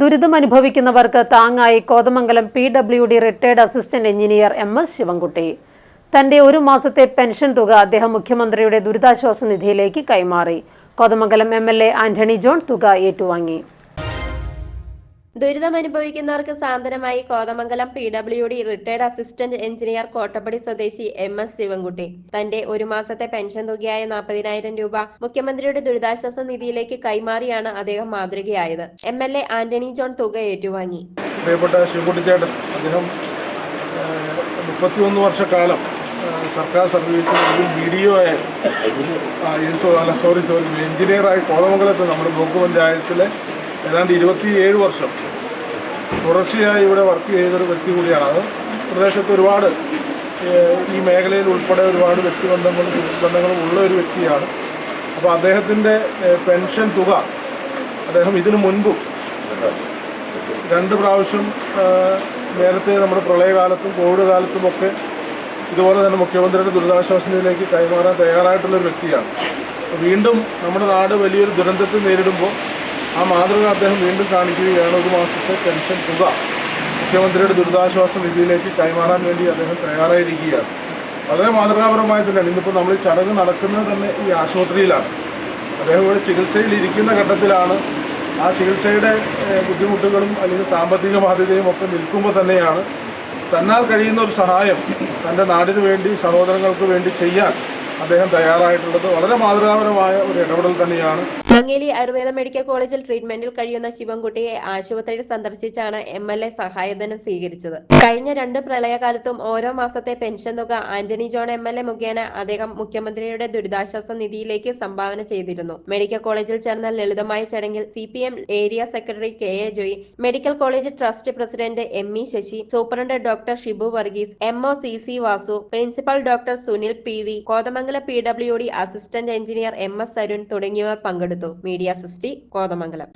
ദുരിതം അനുഭവിക്കുന്നവർക്ക് താങ്ങായി Kothamangalam P W D retired assistant engineer M S Sivankutty. തന്റെ ഒരു മാസത്തെ പെൻഷൻ തുക അദ്ദേഹം മുഖ്യമന്ത്രിയുടെ ദുരിതാശ്വാസ നിധിയിലേക്ക് കൈമാറി. Kothamangalam M L A Antony John തുക ഏറ്റുവാങ്ങി. ദുരിതമനുഭവിക്കുന്നവർക്ക് സാന്ത്വനമായി Kothamangalam P W D retired assistant engineer Kottappady സ്വദേശി എം എസ് ശിവൻകുട്ടി. തന്റെ ഒരു മാസത്തെ പെൻഷൻ തുകയായ നാൽപ്പതിനായിരം രൂപ മുഖ്യമന്ത്രിയുടെ ദുരിതാശ്വാസ നിധിയിലേക്ക് കൈമാറിയാണ് അദ്ദേഹം മാതൃകയായത്. M L A Antony John തുക ഏറ്റുവാങ്ങി. പ്രിയപ്പെട്ട ശിവകുട്ടിച്ചേട്ടൻ അദ്ദേഹം മുപ്പത്തിയൊന്ന് വർഷക്കാലം സർക്കാർ സർവീസിൽ ഒരു ബി ഡി ഒ അല്ല സോറി സോറി എഞ്ചിനീയറായി കോതമംഗലത്ത് നമ്മുടെ ബ്ലോക്ക് പഞ്ചായത്തിലെ ഏതാണ്ട് ഇരുപത്തിയേഴ് വർഷം തുടർച്ചയായി ഇവിടെ വർക്ക് ചെയ്തൊരു വ്യക്തി കൂടിയാണ്. അത് പ്രദേശത്ത് ഒരുപാട് ഈ മേഖലയിൽ ഉൾപ്പെടെ ഒരുപാട് വ്യക്തിബന്ധങ്ങളും ബന്ധങ്ങളും ഉള്ള ഒരു വ്യക്തിയാണ്. അപ്പോൾ അദ്ദേഹത്തിന്റെ പെൻഷൻ തുക അദ്ദേഹം ഇതിനു മുൻപും രണ്ട് പ്രാവശ്യം നേരത്തെ നമ്മുടെ പ്രളയകാലത്തും കോവിഡ് കാലത്തും ഒക്കെ ഇതുപോലെ തന്നെ മുഖ്യമന്ത്രിയുടെ ദുരിതാശ്വാസ നിധിയിലേക്ക് കൈമാറാൻ തയ്യാറായിട്ടുള്ള ഒരു വ്യക്തിയാണ്. വീണ്ടും നമ്മുടെ നാട് വലിയൊരു ദുരന്തത്തെ നേരിടുമ്പോൾ ആ മാതൃക അദ്ദേഹം വീണ്ടും കാണിക്കുകയാണ്. ഒരു മാസത്തെ പെൻഷൻ തുക മുഖ്യമന്ത്രിയുടെ ദുരിതാശ്വാസ നിധിയിലേക്ക് കൈമാറാൻ വേണ്ടി അദ്ദേഹം തയ്യാറായിരിക്കുകയാണ്. വളരെ മാതൃകാപരമായി തന്നെയാണ് ഇന്നിപ്പോൾ നമ്മൾ ഈ ചടങ്ങ് നടക്കുന്നത് തന്നെ ഈ ആശുപത്രിയിലാണ്. അദ്ദേഹം ഇവിടെ ചികിത്സയിൽ ഇരിക്കുന്ന ഘട്ടത്തിലാണ്. ആ ചികിത്സയുടെ ബുദ്ധിമുട്ടുകളും അല്ലെങ്കിൽ സാമ്പത്തിക ബാധ്യതയും ഒക്കെ നിൽക്കുമ്പോൾ തന്നെയാണ് തന്നാൽ കഴിയുന്ന ഒരു സഹായം തന്റെ നാടിനു വേണ്ടി സഹോദരങ്ങൾക്ക് വേണ്ടി ചെയ്യാൻ അദ്ദേഹം തയ്യാറായിട്ടുള്ളത്. വളരെ മാതൃകാപരമായ ഒരു ഇടപെടൽ തന്നെയാണ്. മങ്ങേലി ആയുർവേദ മെഡിക്കൽ കോളേജിൽ ട്രീറ്റ്മെന്റിൽ കഴിയുന്ന ശിവൻകുട്ടിയെ ആശുപത്രിയിൽ സന്ദർശിച്ചാണ് എം എൽ എ സഹായധനം സ്വീകരിച്ചത്. കഴിഞ്ഞ രണ്ട് പ്രളയകാലത്തും ഓരോ മാസത്തെ പെൻഷൻ തുക Antony John M L A മുഖേന അദ്ദേഹം മുഖ്യമന്ത്രിയുടെ ദുരിതാശ്വാസ നിധിയിലേക്ക് സംഭാവന ചെയ്തിരുന്നു. മെഡിക്കൽ കോളേജിൽ ചേർന്ന ലളിതമായ ചടങ്ങിൽ C P M area secretary K A Joy medical college trust president M E Sasi superintendent doctor Shibu Varghese M O C C Vasu principal doctor Sunil P V Kothamangalam P W D assistant engineer M S Arun തുടങ്ങിയവർ പങ്കെടുത്തു media sixty Kothamangalam.